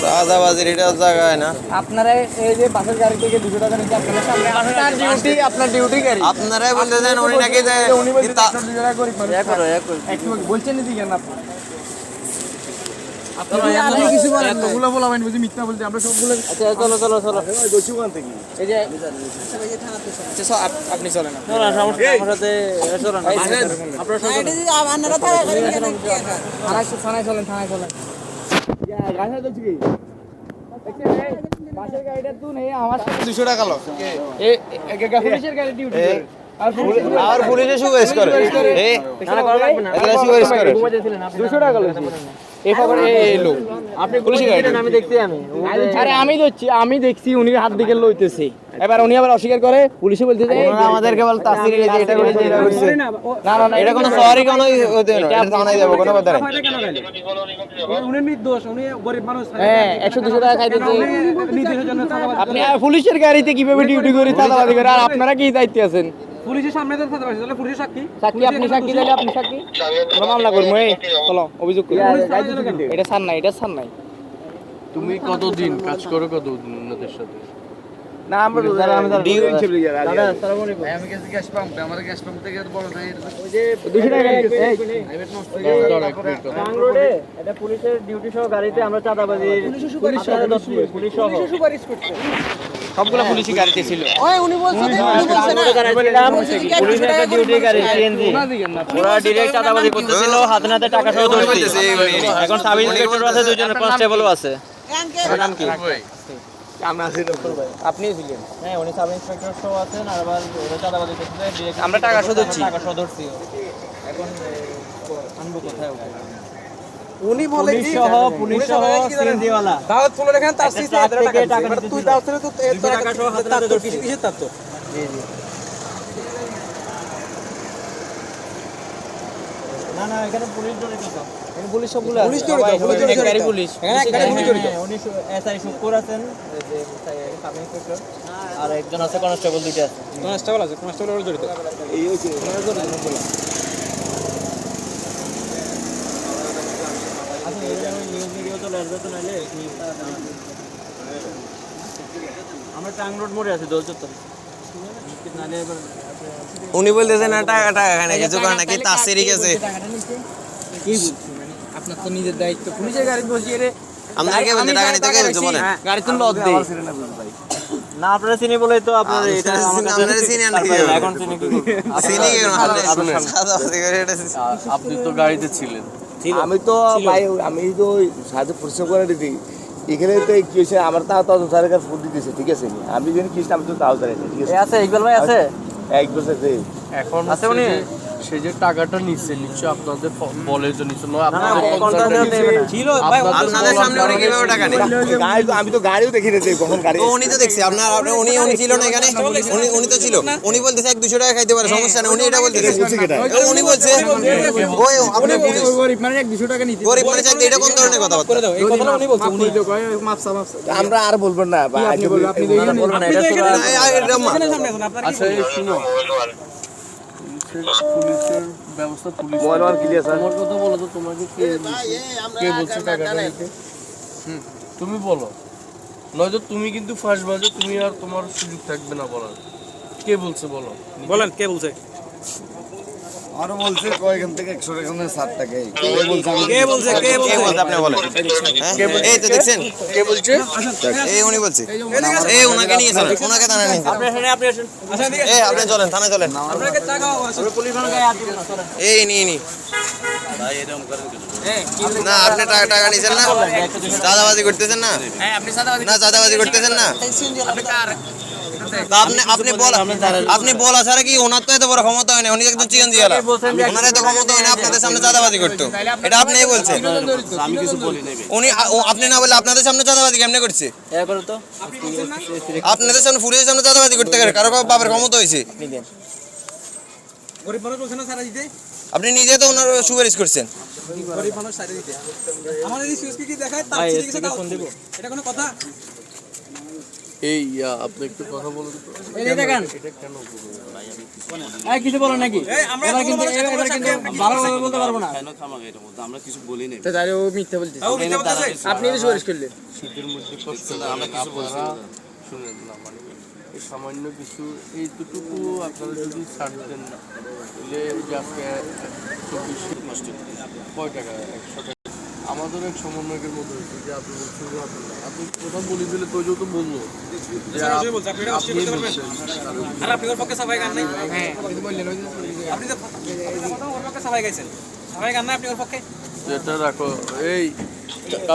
চাঁদাবাজির এটা জায়গায় না। আপনারা এই যে বাসের গাড়ি থেকে দুশো টাকা নিচ্ছে আপনাদের সামনে আপনার ডিউটি আপনার ডিউটি গাড়ি আপনারাই বলতেছেন উনি নাকি যে বলছেন তা- একশো দুশো টাকা গরিব মানুষ। একটু বলছেন না দিকেন আপনি আচ্ছা আচ্ছা, চলেন থানায় চলেন থানায় চলেন বাসের গাড়িটা তুই নেই আমার দুশো টাকা লো এ পুলিশের গাড়ি ডিউটি আর পুলিশ করে। দুশো টাকা এই খবর এই লোক। আপনি পুলিশের গাড়ি আমি দেখছি আমি। আরে আমি দেখছি আমি দেখছি উনি হাত দিকে লইতেছে। এবার উনি আবার অস্বীকার করে পুলিশে বলতেছে এই, আমাদেরকে বল তাসির যে এটা করেছে এটা করেছে। না না না এটা কোনো সরি কোনো হতে না এটা থানায় যাব কোনো কথা নেই। উনি নির্দোষ উনি গরিব মানুষ। হ্যাঁ একশো দুশো টাকা খাইতেছে নির্দেশের জন্য চাঁদাবাজি আপনি পুলিশের গাড়িতে কীভাবে ডিউটি করে করে আর আপনারা কি দায়িত্বে আছেন? পুলিশের সামনে তো চাঁদাবাজি তাহলে পুলিশের সাক্ষী? সাক্ষী আপনি সাক্ষী দিলে আপনি সাক্ষী? আমরা মামলা করব এই চলো অভিযোগ করি। এটা সার নাই এটা সার নাই। তুমি কতদিন কাজ করো কতদিন ওনাদের সাথে? না আমরা দাদা আমি দাদা আসসালামু আলাইকুম। আমি গেছি গ্যাস পাম্প আমাদের গ্যাস পাম্প থেকে বড় নাই ওই যে দুশো টাকা নিতেছে, এই। রোডে এটা পুলিশের ডিউটি সহ গাড়িতে আমরা চাঁদাবাজির আপনারা দোষী, পুলিশ সহ। সবগুলো পুলিশি গাড়িতে ছিল। পুলিশের একটা ডিউটি গাড়ি সিএনজি ওরা ডিরেক্ট চাঁদাবাজি করতেছিল হাতে নাতে টাকা সহ ধরছি। উনি- এখন সাব ইন্সপেক্টর আছে দুইজন কনস্টেবলও আছে। নাম কি? আপনি ছিলেন? হ্যাঁ উনি সাব ইন্সপেক্টর সহ আছেন আর আবার ওরা চাঁদাবাজি করতেছে আমরা টাকা সহ ধরছি। টাকা সহ ধরছি। এখন আনব কোথায় ওকে? উনি বলে পুলিশ সহ পুলিশ সহ তুলে রেখেন তার সিসি টাকা। তুই তুলে তো টাকা সহ হাতে। কিসের কিসের তার তো জি জি। না না এখানে পুলিশ জড়িত। এখানে পুলিশ সবগুলো পুলিশ জড়িত, পুলিশ জড়িত। গাড়ি পুলিশ। এখানে গাড়ি পুলিশ জড়িত। উনি এসআই শুকুর আছেন যে আর একজন আছে কনস্টেবল দুইটা আছে। কনস্টেবল আছে কনস্টেবল জড়িত। এই জন্য নিউজ ভিডিও তো লাগবে তো নাইলে আমরা টাং রোড মোড়ে আছি দোল চত্বর। উনি বলতেছেন না টাকা টাকা খানে কিছু কারণ নাকি গেছে কি মানে আপনার তো নিজের দায়িত্ব। পুলিশের গাড়ি বসিয়ে রে। আপনারা বলতে টাকা নিতে কে বলছে গাড়ি তো লদ দেই না আপনারা চিনি বলেই তো আপনারা এটা আপনারা চিনি- এখন চিনি কি? চিনি কেন আপনি তো গাড়িতে ছিলেন। আমি তো ভাই আমি তো সাহায্য পরিশ্রম করে দিদি এখানে তো কি হয়েছে আমার তাও তো স্যারের কাছে ফুট দিতেছে ঠিক আছে? আমি যদি কি আমি তো তাও জানি ঠিক আছে? আছে ইকবাল ভাই আছে? এক বছর এখন আছে উনি? সে যে টাকাটা নিচ্ছে নিশ্চয় আপনাদের বলের জন্য নিচ্ছে নয় আপনাদের নিচ্ছে। সামনে কারণে কীভাবে টাকা তো- আমি তো গাড়িও দেখি না যে কখন গাড়ি উনি তো দেখছি আপনার উনি উনি ছিল না এখানে? উনি উনি তো ছিল। উনি বলতেছে এক দুশো টাকা খাইতে পারে সমস্যা নেই উনি এটা বলতেছে? উনি বলছে ওই আপনি গরিব মানে এক দুশো টাকা নিতে গরিব মানে চাইতে এটা কোন ধরনের কথা করে দাও এই কথাটা উনি বলছে উনি মাপসা মাপসা আমরা আর বলবেন না ভাই, আপনি বলবেন আপনি আচ্ছা শুনো। পুলিশের পুলিশের ব্যবস্থা পুলিশ আমার তোমার কথা বলো তো তোমাকে কে? কে বলছে টাকাটা নিতে? হুম, তুমি বলো। নয়তো তুমি কিন্তু ফার্স্ট বাজে তুমি আর তোমার সুযোগ থাকবে না বলার। কে বলছে বলো? বলেন কে বলছে? আরও বলছে কয়েকখান থেকে একশো টাকা ষাট টাকা কে বলছে? কে কে বলছে? বলছে? আপনি বলেন। হ্যাঁ? এই তো দেখছেন। কে বলছে? এই উনি বলছে। এই ওনাকে নিয়ে চলেন। ওনাকে থানায় নিয়ে চলেন আপনি আসেন আপনি আসেন। আচ্ছা এই আপনি চলেন থানায় চলেন। আপনাকে টাকা পুলিশ ভালো গায়ে হাত দিবেন চলেন। এই নিয়ে নি। না আপনি টাকা টাকা নিছেন না? চাঁদাবাজি করতেছেন না? আপনি না চাঁদাবাজি করতেছেন? না? আপনি আপনি বল আপনি বলা ছাড়া কি ওনার তো এত বড় ক্ষমতা হয় না উনি একদম চিকেন জিয়ালা। ওনার এত ক্ষমতা হয় না আপনাদের সামনে চাঁদাবাজি করতো। এটা আপনিই বলছেন। আমি কিছু বলি নাই। উনি আপনি না বলে আপনাদের সামনে চাঁদাবাজি কেমনে করছে? আপনাদের সামনে পুলিশের সামনে চাঁদাবাজি করতে গেলে কারও কারও বাবার ক্ষমতা হয়েছে? গরিব মানুষ না সারা দিতে? আপনি নিজে তো ওনার সুপারিশ করছেন। এই আপনি একটু কথা বলুন তো। এই যে দেখেন। এটা কেন করবেন? এই কিছু বলেন নাকি? এবার কিন্তু এবার কিন্তু ভালোভাবে বলতে পারব না। আমরা কিছু বলি নাই। তাহলে ও মিথ্যা বলতেছে। আপনি তো সুপারিশ করলেন। শীতের মধ্যে কষ্ট করেন আপনারা শুনেন না মানে এই সামান্য কিছু এইটুকু আপনারা যদি ছাড়তেন তাহলে যে আজকে চব্বিশ কয় টাকা? একশো টাকা। আমাদের এক সমন্বয়কের মধ্যে হয়েছে যে আপনি বলছেন যে আপনি না। আপনি কথা বলে দিলে তো যেহেতু বলল। আপনি বলছেন আর আপনি ওর পক্ষে সবাই হ্যাঁ আপনি বললেন ওই যে- আপনি তো প্রথম ওর পক্ষে সবাই গাইছেন। সবাই গান নাই আপনি ওর পক্ষে? যেটা রাখো এই